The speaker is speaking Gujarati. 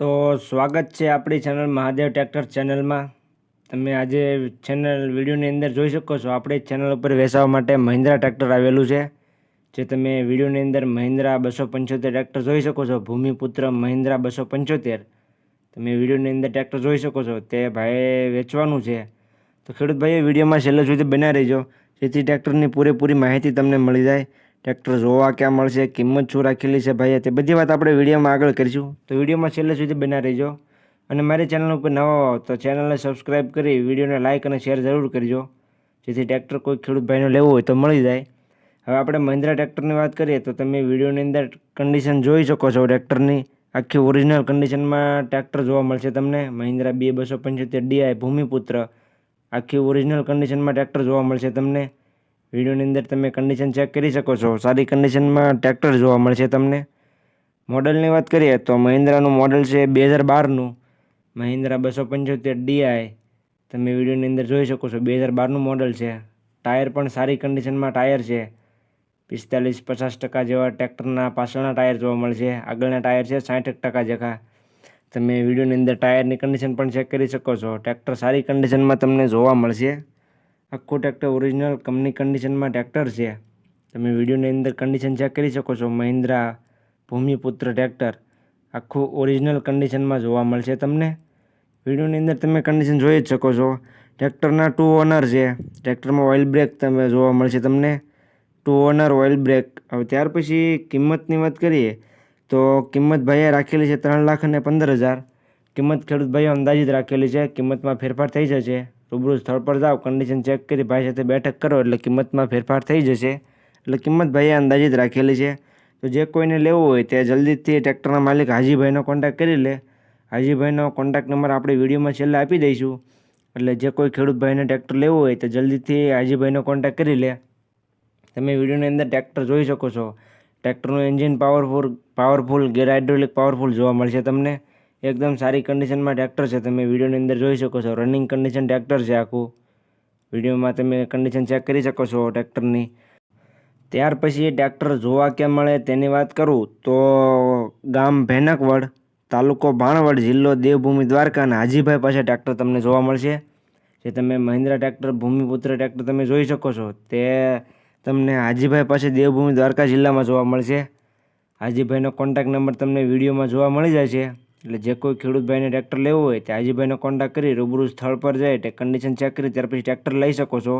તો સ્વાગત છે આપણી ચેનલ મહાદેવ ટ્રેક્ટર ચેનલમાં. તમે આજે ચેનલ વિડીયોની અંદર જોઈ શકો છો, આપણી ચેનલ ઉપર વેચાવા માટે મહિન્દ્રા ટ્રેક્ટર આવેલું છે. જે તમે વિડીયોની અંદર મહિન્દ્રા બસો પંચોતેર ટ્રેક્ટર જોઈ શકો છો, ભૂમિપુત્ર મહિન્દ્રા બસો પંચોતેર. તમે વિડીયોની અંદર ટ્રેક્ટર જોઈ શકો છો, તે ભાઈએ વેચવાનું છે. તો ખેડૂત ભાઈએ વિડીયોમાં છેલ્લે સુધી બનાવી રહેજો, જેથી ટ્રેક્ટરની પૂરેપૂરી માહિતી તમને મળી જાય. ટ્રેક્ટર જોવા ક્યાં મળશે, કિંમત શું રાખેલી છે ભાઈએ, તે બધી વાત આપણે વિડીયોમાં આગળ કરીશું. તો વિડીયોમાં છેલ્લે સુધી બના રહેજો. અને મારી ચેનલ ઉપર નવા હો, તો ચેનલને સબસ્ક્રાઈબ કરી, વિડીયોને લાઇક અને શેર જરૂર કરજો. જેથી ટ્રેક્ટર કોઈ ખેડૂત ભાઈનો લેવો હોય તો મળી જાય. હવે આપણે મહિન્દ્રા ટ્રેક્ટરની વાત કરીએ, તો તમે વિડીયોની અંદર કન્ડિશન જોઈ શકો છો ટ્રેક્ટરની આખી ઓરિજિનલ કન્ડિશનમાં ટ્રેક્ટર જોવા મળશે તમને. મહિન્દ્રા બે બસો પંચોતેર ડીઆઈ ભૂમિપુત્ર. આખી ઓરિજિનલ કન્ડિશનમાં ટ્રેક્ટર જોવા મળશે તમને. વિડીયોની અંદર તમે કન્ડિશન ચેક કરી શકો છો. સારી કન્ડિશનમાં ટ્રેક્ટર જોવા મળશે તમને. મોડલની વાત કરીએ તો મહિન્દ્રાનું મોડલ છે બે હજાર બારનું મહિન્દ્રા બસો પંચોતેર ડીઆઈ તમે વિડીયોની અંદર જોઈ શકો છો બે હજાર બારનું મોડલ છે. ટાયર પણ સારી કન્ડિશનમાં ટાયર છે. પિસ્તાલીસ પચાસ ટકા જેવા ટ્રેક્ટરના પાછળના ટાયર જોવા મળશે. આગળના ટાયર છે સાઠ ટકા જેખા તમે વિડીયોની અંદર ટાયરની કન્ડિશન પણ ચેક કરી શકો છો. ટ્રેક્ટર સારી કન્ડિશનમાં તમને જોવા મળશે. આખું ટ્રેક્ટર ઓરિજિનલ કંપની કન્ડિશનમાં ટ્રેક્ટર છે. તમે વિડીયોની અંદર કન્ડિશન ચેક કરી શકો છો. મહિન્દ્રા ભૂમિપુત્ર ટ્રેક્ટર આખું ઓરિજિનલ કન્ડિશનમાં જોવા મળશે તમને. વિડીયોની અંદર તમે કન્ડિશન જોઈ જ શકો છો. ટ્રેક્ટરના ટુ ઓનર છે. ટ્રેક્ટરમાં ઓઇલ બ્રેક તમે જોવા મળશે તમને. ટુ ઓનર ઓઇલ બ્રેક હવે ત્યાર પછી કિંમતની વાત કરીએ, તો કિંમત ભાઈએ રાખેલી છે ત્રણ લાખ અને પંદર હજાર. કિંમત ખેડૂત ભાઈઓ અંદાજિત રાખેલી છે. કિંમતમાં ફેરફાર થઈ જશે. રૂબરૂ સ્થળ પર જાઓ કન્ડિશન ચેક કરી ભાઈ સાથે બેઠક કરો એટલે કિંમતમાં ફેરફાર થઈ જશે. એટલે કિંમત ભાઈએ અંદાજિત રાખેલી છે. તો જે કોઈને લેવું હોય તે જલ્દીથી ટ્રેક્ટરના માલિક હાજીભાઈનો કોન્ટેક્ટ કરી લે. હાજીભાઈનો કોન્ટેક્ટ નંબર આપણે વિડીયોમાં છેલ્લે આપી દઈશું. એટલે જે કોઈ ખેડૂત ભાઈને ટ્રેક્ટર લેવું હોય તે જલ્દીથી હાજીભાઈનો કોન્ટેક્ટ કરી લે. તમે વિડીયોની અંદર ટ્રેક્ટર જોઈ શકો છો. ટ્રેક્ટરનું engine powerful powerful gear hydraulic powerful જોવા મળશે તમને. એકદમ સારી કન્ડિશનમાં ટ્રેક્ટર છે. તમે વિડીયોની અંદર જોઈ શકો છો. રનિંગ કન્ડિશન ટ્રેક્ટર છે આખું. વિડીયોમાં તમે કન્ડિશન ચેક કરી શકો છો ટ્રેક્ટરની ત્યાર પછી ટ્રેક્ટર જોવા ક્યાં મળે તેની વાત કરું તો ગામ ભેનકવડ, તાલુકો ભાણવડ, જિલ્લો દેવભૂમિ દ્વારકા અને હાજીભાઈ પાસે ટ્રેક્ટર તમને જોવા મળશે. જે તમે મહિન્દ્રા ટ્રેક્ટર ભૂમિપુત્ર ટ્રેક્ટર તમે જોઈ શકો છો. તે તમને હાજીભાઈ પાસે દેવભૂમિ દ્વારકા જિલ્લામાં જોવા મળશે. હાજીભાઈનો કોન્ટેક્ટ નંબર તમને વિડીયોમાં જોવા મળી જાય છે. એટલે જે કોઈ ખેડૂત ભાઈને ટ્રેક્ટર લેવું હોય તે હાજીભાઈનો કોન્ટેક્ટ કરી રૂબરૂ સ્થળ પર જાય, તે કન્ડિશન ચેક કરી, ત્યાર પછી ટ્રેક્ટર લઈ શકો છો.